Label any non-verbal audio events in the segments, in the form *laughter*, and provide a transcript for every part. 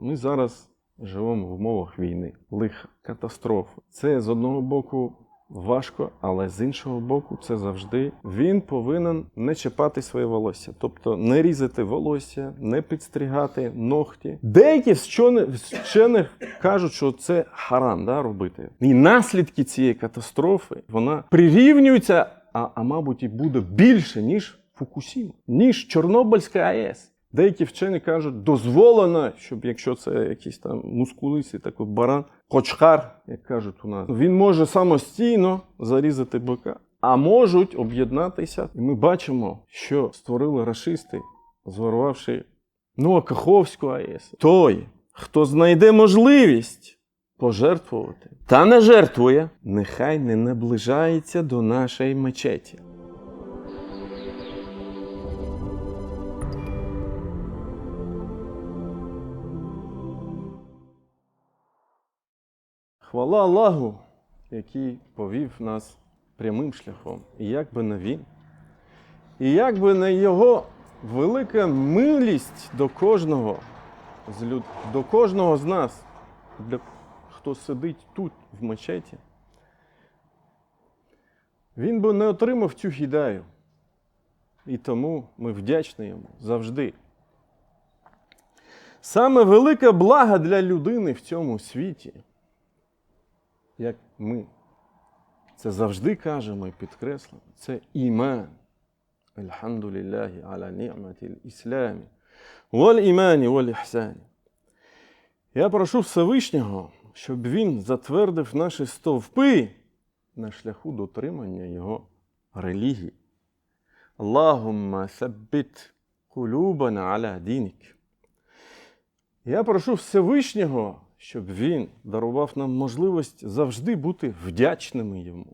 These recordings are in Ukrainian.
Ми зараз живемо в умовах війни, лиха, катастрофи. Це з одного боку важко, але з іншого боку, це завжди він повинен не чіпати своє волосся, тобто не різати волосся, не підстригати ногті. Деякі вчені кажуть, що це харам да, робити. І наслідки цієї катастрофи вона прирівнюється, а, а мабуть, і буде більше, ніж Фукусіма, ніж Чорнобильська АЕС. Деякі вчені кажуть, дозволено, щоб якщо це якийсь там мускулистий такий баран, кочкар, як кажуть у нас, він може самостійно зарізати бика, а можуть об'єднатися. І ми бачимо, що створили рашисти, зворувавши ну, Каховську АЕС. Той, хто знайде можливість пожертвувати та не жертвує, нехай не наближається до нашої мечеті. Хвала Аллаху, який повів нас прямим шляхом. І як би не він, і як би не його велика милість до кожного з люд... до кожного з нас, для... хто сидить тут, в мечеті, він би не отримав цю гідаю. І тому ми вдячні йому завжди. Саме велика блага для людини в цьому світі як ми це завжди кажемо і підкреслимо, це іман. Альхамдулілляхі аля ні'маті ісламі. Валь імані, валь іхсані. Я прошу Всевишнього, щоб він затвердив наші стовпи на шляху дотримання його релігії. Аллахумма саббит кулюбана аля дінік. Я прошу Всевишнього, щоб він дарував нам можливість завжди бути вдячними йому.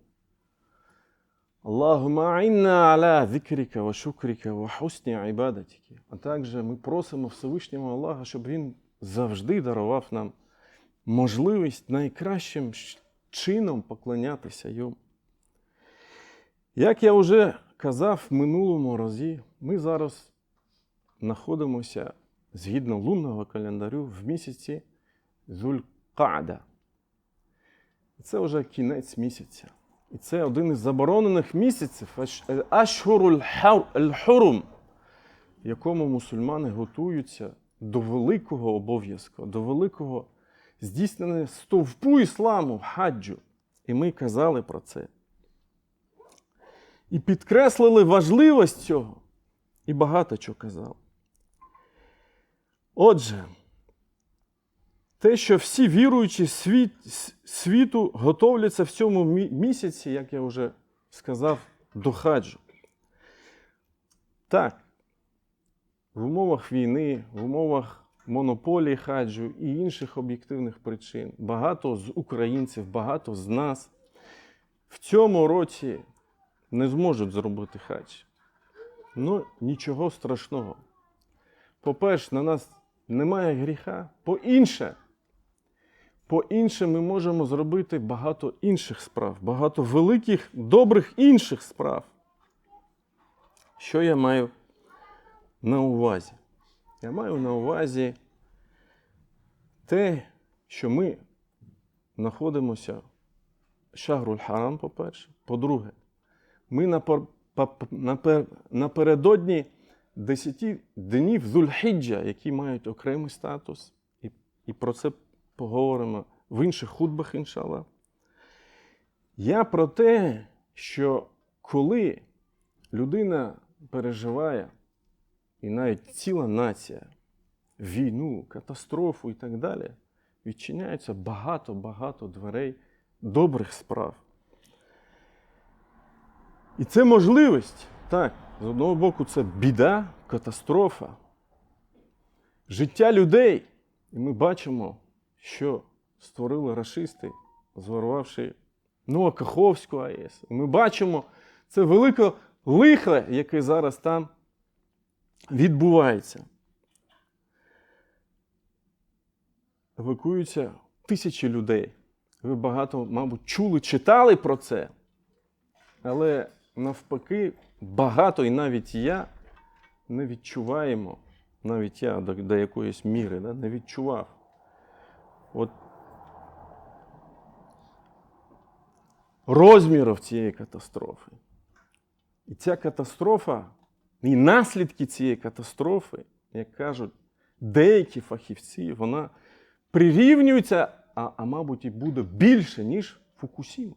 Аля зикріка ва шукріка ва хусні ібадатіки. А також ми просимо Всевишнього Аллаха, щоб він завжди дарував нам можливість найкращим чином поклонятися йому. Як я вже казав в минулому разі, ми зараз знаходимося згідно лунного календарю в місяці Зуль-Каада. Це вже кінець місяця. І це один із заборонених місяців Аш- Ашхуруль Хурум, в якому мусульмани готуються до великого обов'язку, до великого здійснення стовпу ісламу, хаджу. І ми казали про це. І підкреслили важливість цього. І багато чого казали. Отже, те, що всі віруючі світ, світу готовляться в цьому місяці, як я вже сказав, до хаджу. Так, в умовах війни, в умовах монополії хаджу і інших об'єктивних причин, багато з українців, багато з нас в цьому році не зможуть зробити хадж. Ну, нічого страшного. По-перше, на нас немає гріха. По-інше, по-інше, ми можемо зробити багато інших справ, багато великих, добрих інших справ. Що я маю на увазі? Я маю на увазі те, що ми знаходимося в Шагруль Харам, по-перше. По-друге, ми напередодні 10 днів Зульхіджа, які мають окремий статус, і про це поговоримо в інших худбах, іншалла. Я про те, що коли людина переживає, і навіть ціла нація, війну, катастрофу і так далі, відчиняється багато-багато дверей добрих справ. І це можливість. Так, з одного боку, це біда, катастрофа, життя людей. І ми бачимо, що створили рашисти, зворувавши ну, Каховську АЕС. Ми бачимо це велике лихо, яке зараз там відбувається. Евакуюються тисячі людей. Ви багато, мабуть, чули, читали про це. Але навпаки, багато і навіть я не відчуваємо навіть я до, до якоїсь міри да, не відчував. От розмірів цієї катастрофи. І ця катастрофа, і наслідки цієї катастрофи, як кажуть деякі фахівці, вона прирівнюється, а, а мабуть, і буде більше, ніж Фукусіма,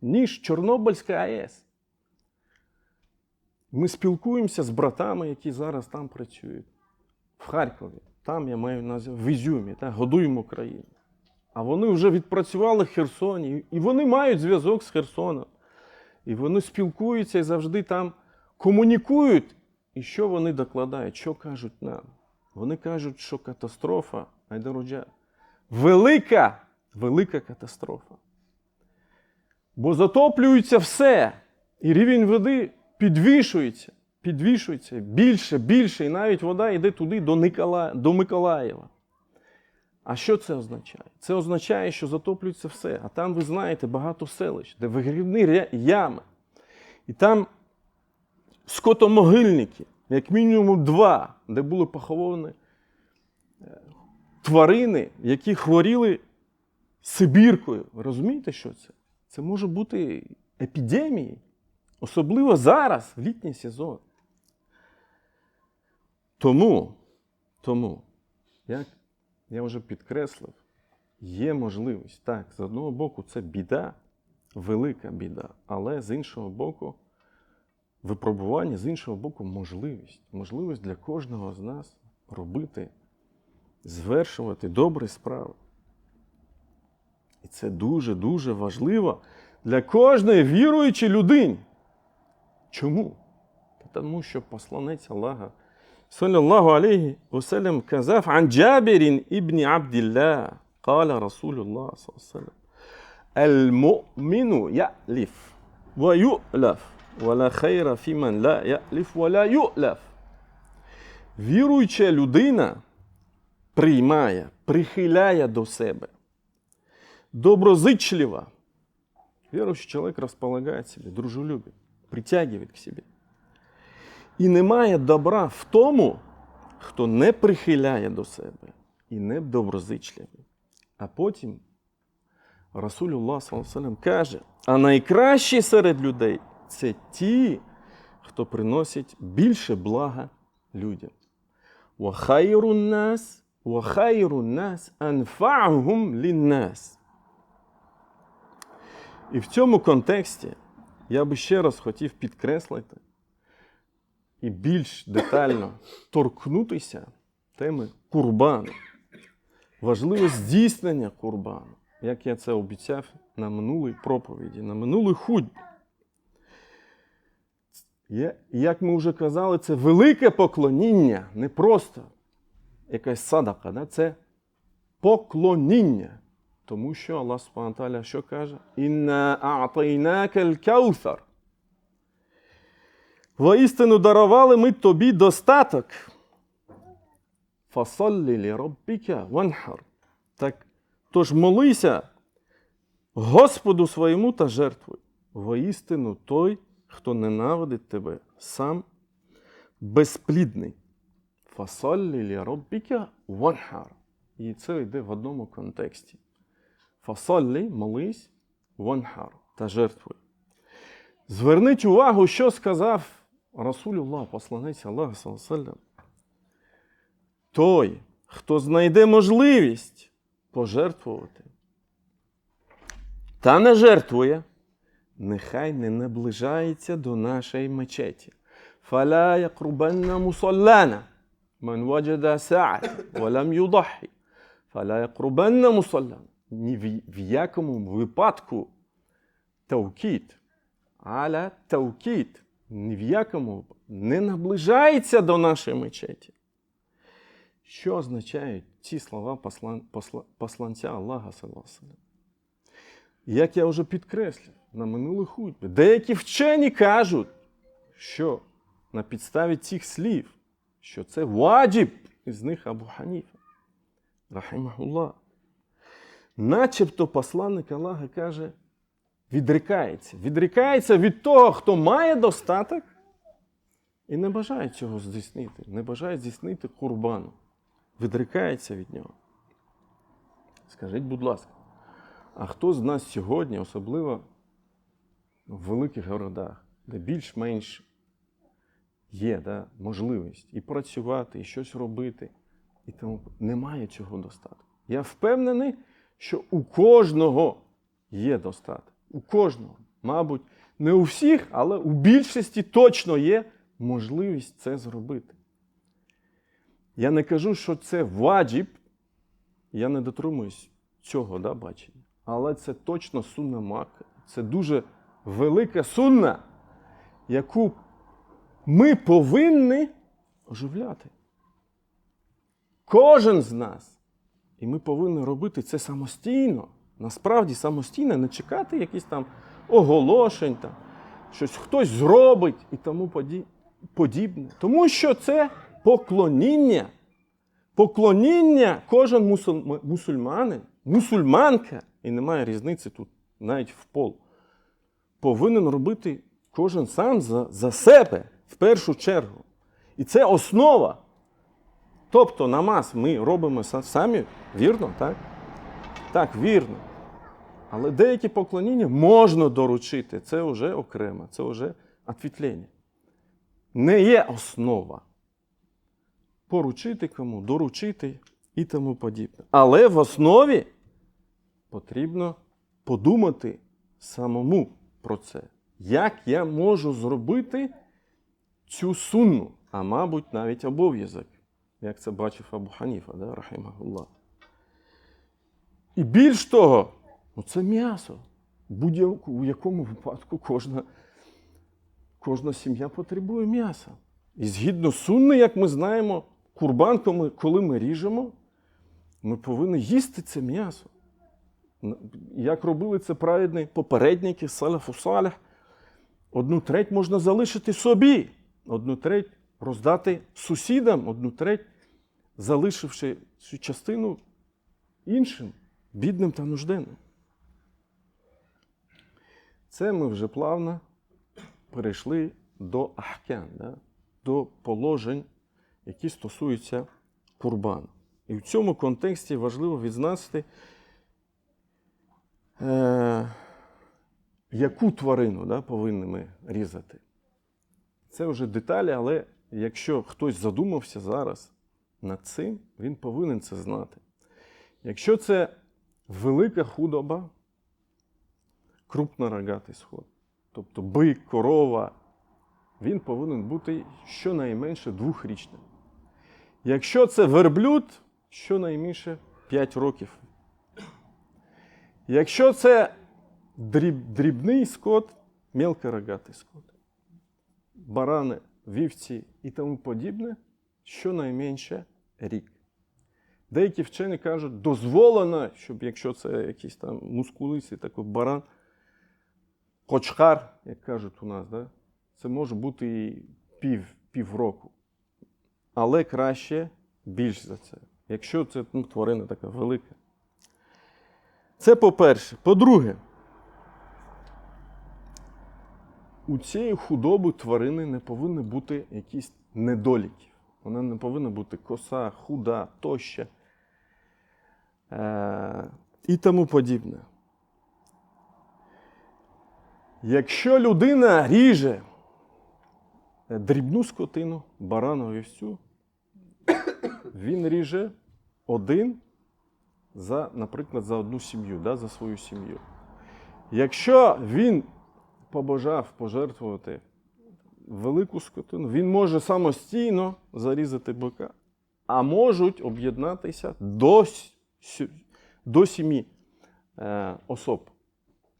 ніж Чорнобильська АЕС. Ми спілкуємося з братами, які зараз там працюють, в Харкові. Там я маю на в Ізюмі, та, годуємо країну. А вони вже відпрацювали в Херсоні, і вони мають зв'язок з Херсоном. І вони спілкуються і завжди там комунікують. І що вони докладають, що кажуть нам? Вони кажуть, що катастрофа, Айдаруджа, велика, велика катастрофа. Бо затоплюється все, і рівень води підвішується, підвішується більше, більше, і навіть вода йде туди до, Никола... до Миколаєва. А що це означає? Це означає, що затоплюється все. А там, ви знаєте, багато селищ, де вигрібні ями. І там скотомогильники, як мінімум два, де були поховані е, тварини, які хворіли Сибіркою. Розумієте, що це? Це може бути епідемією, особливо зараз, в літній сезон. Тому, тому, як я вже підкреслив, є можливість. Так, з одного боку, це біда, велика біда, але з іншого боку, випробування, з іншого боку, можливість. Можливість для кожного з нас робити, звершувати добрі справи. І це дуже-дуже важливо для кожної віруючої людини. Чому? Тому що посланець Аллаха, sallallahu aleyhi ve sellem kazaf an Cabir ibni Abdillah. Kale Resulullah sallallahu aleyhi ve sellem. El mu'minu ya'lif ve yu'laf ve la khayra fiman la ya'lif ve la yu'laf. Віруюча людина приймає, прихиляє до себе. Доброзычлива. Верующий человек располагает себе, дружелюбит, притягивает к себе – І немає добра в тому, хто не прихиляє до себе і не доброзичливий. А потім Расулюллах салам, каже: а найкращі серед людей це ті, хто приносить більше блага людям. وخير الناس وخير الناس أنفعهم للناس. І в цьому контексті я би ще раз хотів підкреслити і більш детально *laughs* торкнутися теми курбану. Важливе здійснення курбану, як я це обіцяв на минулій проповіді, на минулій худбі. Як ми вже казали, це велике поклоніння, не просто якась садака, да? це поклоніння. Тому що Аллах Тааля що каже? Інна а'тайнака аль-каусар. Воістину дарували ми тобі достаток. Фасоллі лі роббіка ванхар. Так, тож молися Господу своєму та жертвуй. Воістину той, хто ненавидить тебе, сам безплідний. Фасоллі лі роббіка ванхар. І це йде в одному контексті. Фасоллі, молись, ванхар та жертвуй. Зверніть увагу, що сказав Расулюллах, посланець Аллаха, салам, той, хто знайде можливість пожертвувати, та не жертвує, нехай не наближається до нашої мечеті. Фаля якрубенна мусоллана, мен ваджада са'ат, юдахі. Фаля якрубенна мусоллана. Ні в якому випадку таукіт, Аля таукіт ні в якому не наближається до нашої мечеті. Що означають ці слова послан, посла, посланця Аллаха? саллям? Як я вже підкреслив на минулих хутбі, деякі вчені кажуть, що на підставі цих слів, що це ваджіб, із них Абу Ханіфа, рахимахуллах. Начебто посланник Аллаха каже, відрікається. Відрікається від того, хто має достаток, і не бажають цього здійснити, не бажають здійснити курбану, відрікається від нього. Скажіть, будь ласка, а хто з нас сьогодні, особливо в великих городах, де більш-менш є да, можливість і працювати, і щось робити, і тому немає цього достатку. Я впевнений, що у кожного є достаток. У кожного. Мабуть, не у всіх, але у більшості точно є можливість це зробити. Я не кажу, що це ваджіб, я не дотримуюсь цього да, бачення. Але це точно сунна мака. Це дуже велика сунна, яку ми повинні оживляти. Кожен з нас. І ми повинні робити це самостійно. Насправді самостійно, не чекати якісь там оголошень, там, щось хтось зробить і тому подібне. Тому що це поклоніння. Поклоніння кожен мусульма- мусульманин, мусульманка, і немає різниці тут навіть в пол, повинен робити кожен сам за, за себе в першу чергу. І це основа. Тобто намаз ми робимо самі, вірно, так? Так, вірно. Але деякі поклоніння можна доручити. Це вже окремо, це вже отвітлення. Не є основа. Поручити кому, доручити і тому подібне. Але в основі потрібно подумати самому про це. Як я можу зробити цю сунну, а мабуть, навіть обов'язок, як це бачив Абу Ханіфа, да, рахимахуллах. І більш того, ну це м'ясо. У якому випадку кожна, кожна сім'я потребує м'яса. І згідно сунни, як ми знаємо, курбан, коли ми- ріжемо, ми повинні їсти це м'ясо. Як робили це праведні попередники, салафу салях, одну треть можна залишити собі, одну треть роздати сусідам, одну треть, залишивши цю частину іншим, бідним та нужденним. Це ми вже плавно перейшли до ахкян, да? до положень, які стосуються курбану. І в цьому контексті важливо відзначити, е, яку тварину да, повинні ми різати. Це вже деталі, але якщо хтось задумався зараз над цим, він повинен це знати. Якщо це велика худоба, крупнорогатий сход, тобто бик, корова, він повинен бути щонайменше двохрічним. Якщо це верблюд, щонайменше 5 років. Якщо це дріб, дрібний скот, мелкорогатий скот, барани, вівці і тому подібне, щонайменше рік. Деякі вчені кажуть, дозволено, щоб якщо це якийсь там мускулистий такий баран, кочкар, як кажуть у нас, да? це може бути і пів, півроку. Але краще більш за це. Якщо це ну, тварина така велика. Це по-перше. По-друге, у цієї худоби тварини не повинні бути якісь недоліки. Вона не повинна бути коса, худа, тоща е- і тому подібне. Якщо людина ріже дрібну скотину, барану вівцю, він ріже один за, наприклад, за одну сім'ю, да, за свою сім'ю. Якщо він побажав пожертвувати велику скотину, він може самостійно зарізати бика, а можуть об'єднатися до, до сімі е, особ.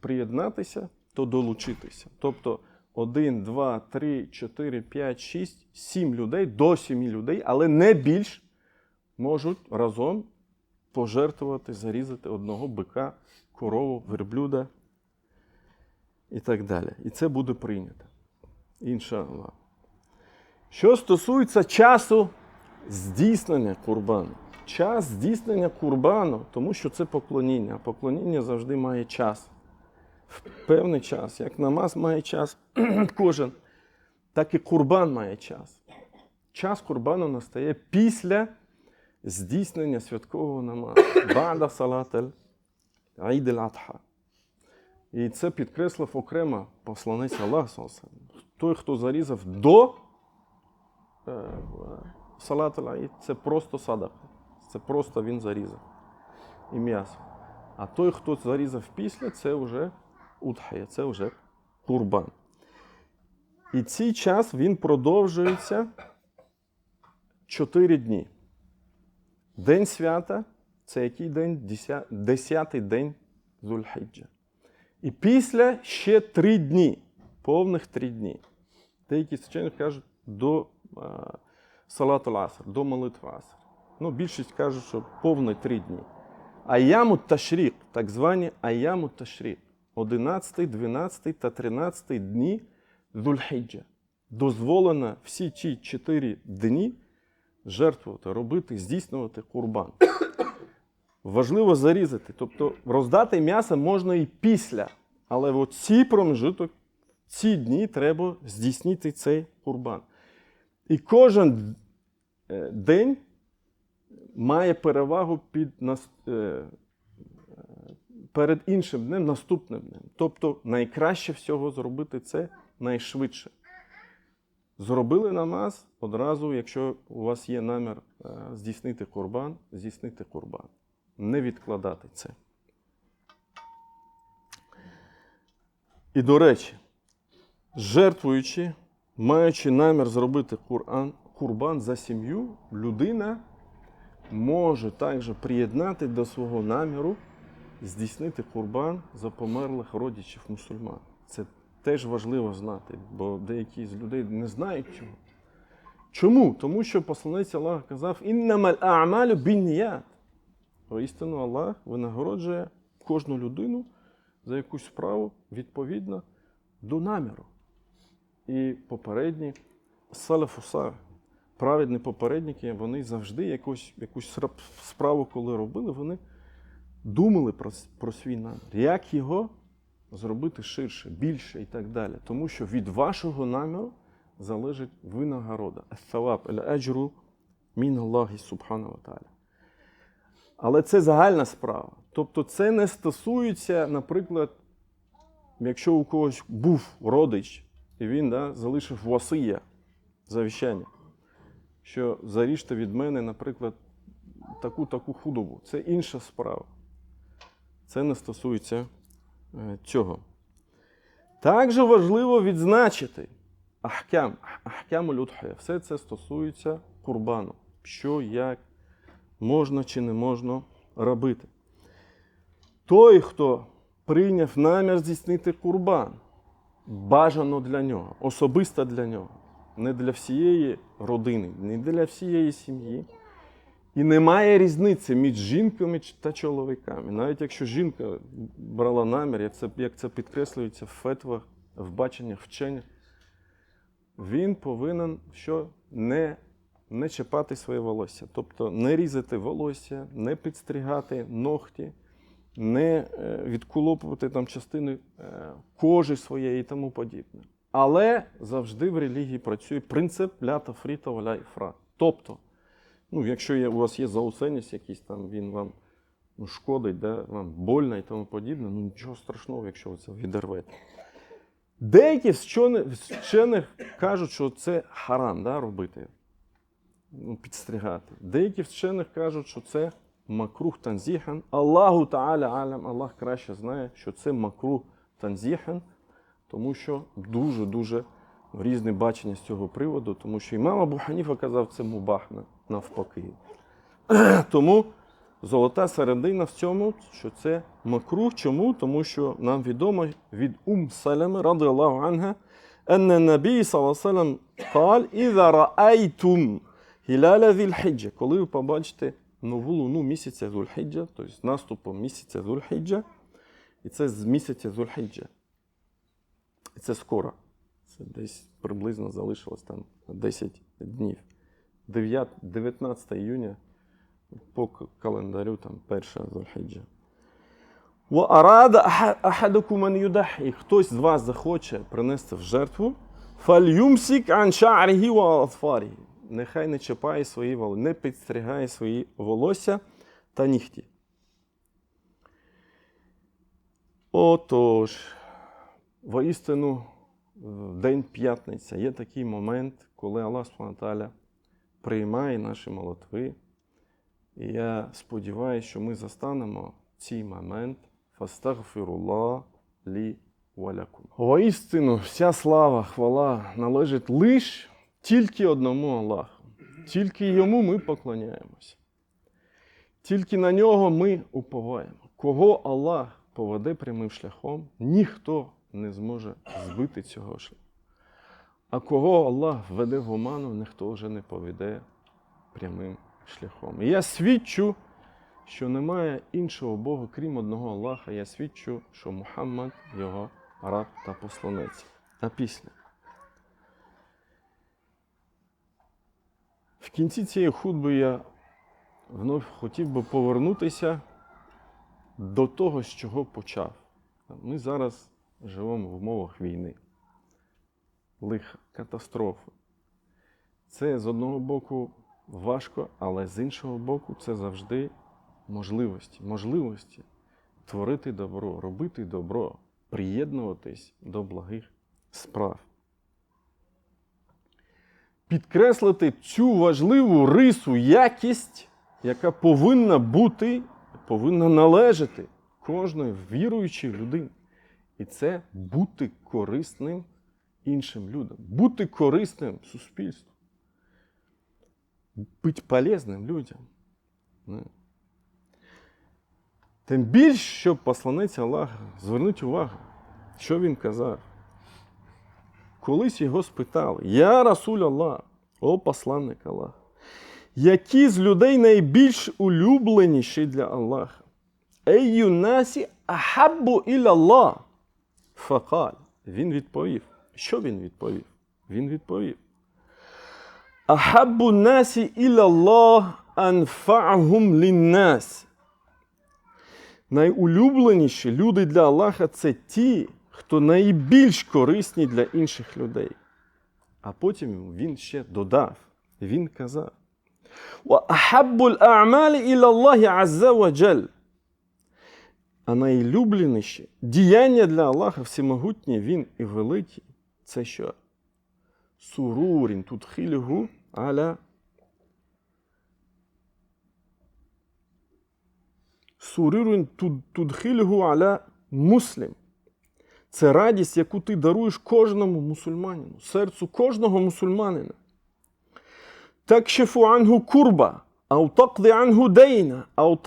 Приєднатися, то долучитися. Тобто 1, 2, 3, 4, 5, 6, 7 людей до 7 людей, але не більш можуть разом пожертвувати, зарізати одного бика, корову, верблюда і так далі. І це буде прийнято. Іншаллах. Що стосується часу здійснення курбану. Час здійснення курбану, тому що це поклоніння. А поклоніння завжди має час. В певний час, як намаз має час *clears throat* кожен. так і курбан має час. Час курбану настає після здійснення святкового намазу. *clears throat* Бада салатель Аїд адха І це підкреслив окремо посланець Аллах. саллаллаху алейхи ва саллям. Той, хто зарізав до е, салат аїд, це просто садака. Це просто він зарізав і м'ясо. А той, хто зарізав після, це вже удхая, це вже курбан. І цей час він продовжується 4 дні. День свята це який день? Деся- Десятий день Зульхіджа. І після ще три дні, повних три дні. Деякі священники кажуть до салату аср, до молитви аср. Ну, більшість кажуть, що повні три дні. Аяму ташрік, так звані аяму ташрік. 11, 12 та 13 дні Зульхіджа. Дозволено всі ці чотири дні жертвувати, робити, здійснювати курбан. Важливо зарізати. Тобто роздати м'ясо можна і після. Але от ці промежуток, ці дні треба здійснити цей курбан. І кожен е, день має перевагу під е, перед іншим днем, наступним днем. Тобто найкраще всього зробити це найшвидше. Зробили намаз одразу, якщо у вас є намір е, здійснити курбан, здійснити курбан. Не відкладати це. І до речі, жертвуючи, маючи намір зробити Кур'ан, курбан за сім'ю, людина може також приєднати до свого наміру здійснити курбан за померлих родичів мусульман. Це теж важливо знати, бо деякі з людей не знають цього. Чому? Тому що посланець Аллаха казав: «Іннамаль а'малю бінніят». Воістину Аллах винагороджує кожну людину за якусь справу відповідно до наміру. І попередні салафуса, праведні попередники, вони завжди якусь, якусь справу, коли робили, вони думали про, про свій намір. Як його зробити ширше, більше і так далі. Тому що від вашого наміру залежить винагорода. Аль-аджру мін Аллахі субхану ва. Але це загальна справа. Тобто це не стосується, наприклад, якщо у когось був родич, і він да, залишив васия, завіщання, що заріжте від мене, наприклад, таку-таку худобу. Це інша справа. Це не стосується е, цього. Також важливо відзначити ахкям, ахкяму людхая. Все це стосується курбану. Що, як, можна чи не можна робити. Той, хто прийняв намір здійснити курбан, бажано для нього, особисто для нього, не для всієї родини, не для всієї сім'ї. І немає різниці між жінками та чоловіками. Навіть якщо жінка брала намір, як це, як це підкреслюється в фетвах, в баченнях, вченнях, він повинен що не, не чіпати своє волосся. Тобто не різати волосся, не підстригати ногті, не е, відколопувати там частини е, кожи своєї і тому подібне. Але завжди в релігії працює принцип ля тафріта валя. Тобто, ну, якщо є, у вас є заусеність якийсь там, він вам ну, шкодить, да, вам больно і тому подібне, ну нічого страшного, якщо ви це відервете. Деякі вчених- кажуть, що це харам да, робити, ну, підстригати. Деякі вчених кажуть, що це макрух танзіхан. Аллаху Та'аля алям, Аллах краще знає, що це макрух танзіхан, тому що дуже-дуже різне бачення з цього приводу, тому що імам Абу Ханіфа казав, це мубах на- навпаки. *clears throat* Тому золота середина в цьому, що це макрух. Чому? Тому що нам відомо від Ум Салами, ради Аллаху анга, أن النبي صلى الله عليه وسلم قال إذا رأيتم هلال ذي الحجة коли ви побачите нову луну місяця Зульхіджа, тобто з наступом місяця Зульхіджа, і це з місяця Зульхіджа. І це скоро. Це десь приблизно залишилось там 10 днів. 9, 19 июня по календарю там перша Зульхіджа. І хтось з вас захоче принести в жертву, Фальюмсік ва. Нехай не чіпає свої волосся, не підстригає свої волосся та нігті. Отож, воістину, в День п'ятниця є такий момент, коли Аллах Субтитруваталя приймає наші молитви. І я сподіваюся, що ми застанемо цей момент. Фастагфірулlah лі валякум. Воістину, вся слава, хвала належить лише тільки одному Аллаху. Тільки йому ми поклоняємося. Тільки на нього ми уповаємо. Кого Аллах поведе прямим шляхом, ніхто не зможе збити цього шляху. А кого Аллах веде в оману, ніхто вже не поведе прямим шляхом. І я свідчу, що немає іншого Бога, крім одного Аллаха. Я свідчу, що Мухаммад його раб та посланець. А після. В кінці цієї худби я вновь хотів би повернутися до того, з чого почав. Ми зараз живемо в умовах війни, лиха, катастрофи. Це з одного боку важко, але з іншого боку, це завжди можливості. Можливості творити добро, робити добро, приєднуватись до благих справ. Підкреслити цю важливу рису, якість, яка повинна бути, повинна належати кожної віруючої людини. І це бути корисним іншим людям, бути корисним суспільству, бути полезним людям. Тим більше, що посланець Аллаха, зверніть увагу, що він казав. Колись його спитали: Я Расуль Аллах, о посланник Аллаха, які з людей найбільш улюбленіші для Аллаха? Ейю насі ахаббу іля Аллах. Факаль. Він відповів. Що він відповів? Він відповів. Ахаббу насі ілаллах анфагум ліннас. Найулюбленіші люди для Аллаха це ті, хто найбільш корисні для інших людей. А потім він ще додав, він казав. А найлюбленіші діяння для Аллаха всімогутнє він і великий це що? Сурурін тут хильгу аля Сурурін tudхильгу аля муслім. Це радість, яку ти даруєш кожному мусульманину, серцю кожного мусульманина. Такшифу ангу курба, ау ангу дейна, ау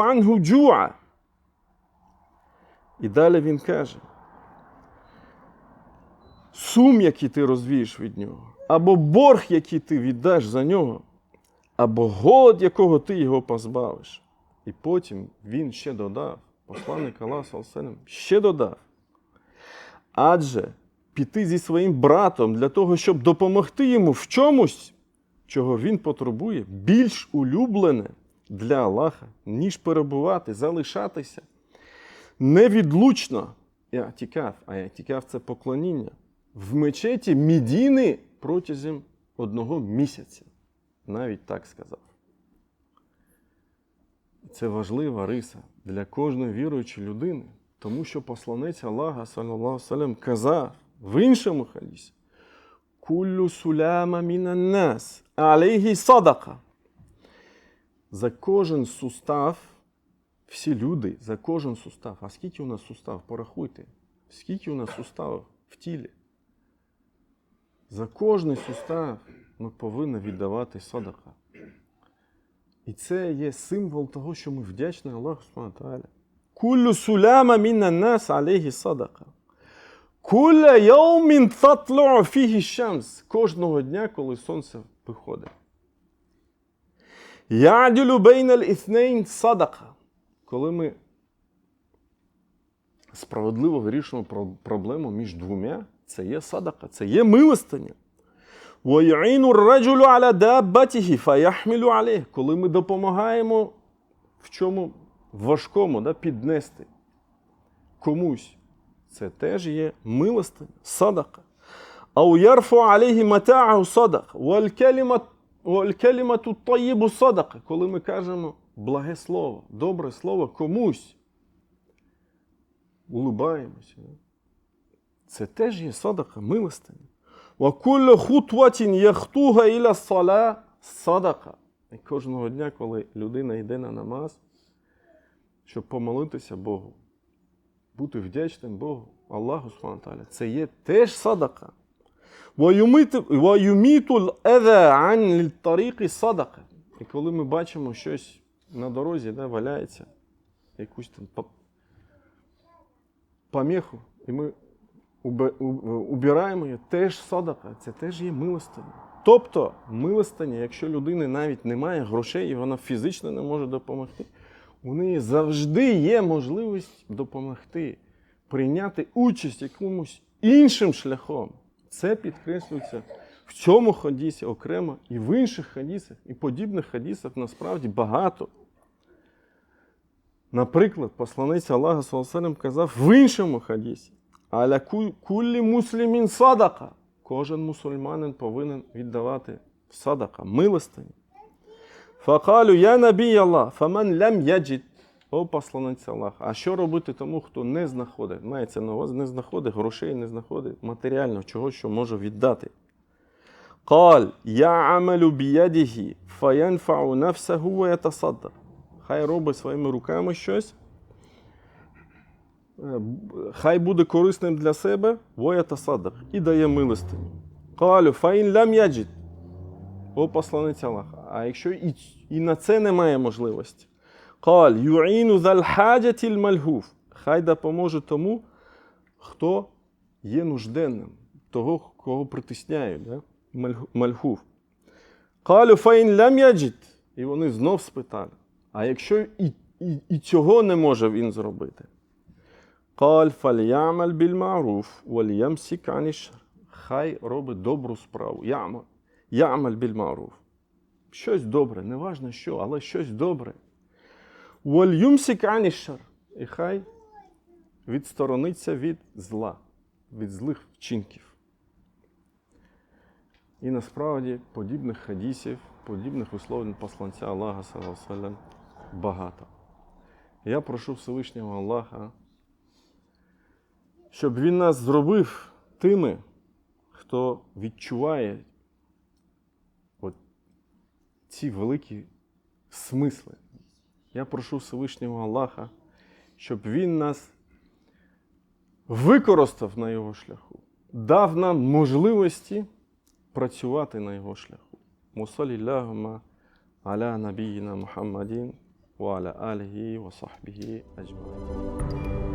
ангу джуа. І далі він каже: сум, який ти розвієш від нього, або борг, який ти віддаш за нього, або голод, якого ти його позбавиш. І потім він ще додав, посланник Аллах Салселем, ще додав. Адже піти зі своїм братом для того, щоб допомогти йому в чомусь, чого він потребує, більш улюблене для Аллаха, ніж перебувати, залишатися невідлучно. Я тікав, а я тікав це поклоніння в мечеті Мідіни протягом одного місяця. Навіть так сказав. Це важлива риса для кожної віруючої людини, тому що посланець Аллаха салям, казав в іншому хадісі Куллю суляма мінаннас, алейхі садака. За кожен сустав, всі люди, за кожен сустав. А скільки у нас сустав? Порахуйте. Скільки у нас суставів в тілі? За кожний сустав ми повинні віддавати садака. І це є символ того, що ми вдячні Аллаху Субтитруваталя. Куллю суляма мінна нас алейхі садака. Кулля яумін татлу'у фігі шамс. Кожного дня, коли сонце виходить. Ядюлю бейна існейн садака. Коли ми справедливо вирішуємо проблему між двома, це є садака, це є милостиня. وَيُعِينُ الرَّجُلُ عَلَى دَابَّتِهِ فَيَحْمِلُ عَلَيْهِ Коли ми допомагаємо в чому важкому да, піднести комусь, це теж є милостиня, садака. أو يرفع عليه متاعه صدق والكلمة والكلمة الطيب صدقة коли ми кажемо благе слово, добре слово комусь, улибаємося. Це теж є садака, милостиня. Вакулля хутватін яхтуга іля сала садака. І кожного дня, коли людина йде на намаз, щоб помолитися Богу, бути вдячним Богу, Аллаху Субтитру, це є теж садака. садака. І коли ми бачимо щось на дорозі, де валяється, якусь там помеху, і ми убираємо її, теж садака, це теж є милостиня. Тобто, милостиня, якщо людини навіть немає грошей і вона фізично не може допомогти, у неї завжди є можливість допомогти, прийняти участь якомусь іншим шляхом. Це підкреслюється в цьому хадісі окремо і в інших хадісах, і подібних хадісах насправді багато. Наприклад, посланець Аллаха Саласалям казав в іншому хадісі: Аля кулі муслімін садака. Кожен мусульманин повинен віддавати садака милостині. Факалю я набій Аллах, фамен лям яджід. О, посланець Аллах. А що робити тому, хто не знаходить? Мається на увазі, не знаходить грошей, не знаходить матеріально чого, що може віддати. Каль, я амелю біядігі, фаянфау нафсагу ятасаддак. Хай робить своїми руками щось е, Хай буде корисним для себе, воятасадак, і дає милостиню. Калю, фаїн лям яджід. О посланець Аллаха. А якщо і, і на це немає можливості, Каль, юїну залхаджатіль мальгуф. Хай допоможе тому, хто є нужденним, того, кого притисняють. Да? Мальгу- Мальгуф. Калю фаїн лям яджід. І вони знов спитали. А якщо і, і, і цього не може він зробити? Каль фальямаль біль маруф, вальямсік анішар. Хай робить добру справу. Ямаль. Ямаль біль. Щось добре, не важно що, але щось добре. Вальюмсік анішар. І хай відсторониться від зла, від злих вчинків. І насправді подібних хадісів, подібних висловлень посланця Аллаха багато. Я прошу Всевишнього Аллаха, щоб він нас зробив тими, хто відчуває от ці великі смисли. Я прошу Всевишнього Аллаха, щоб він нас використав на його шляху, дав нам можливості працювати на його шляху. Мусалілляхума аля набіїна Мухаммадін ва аля аліхі ва аджмаїн.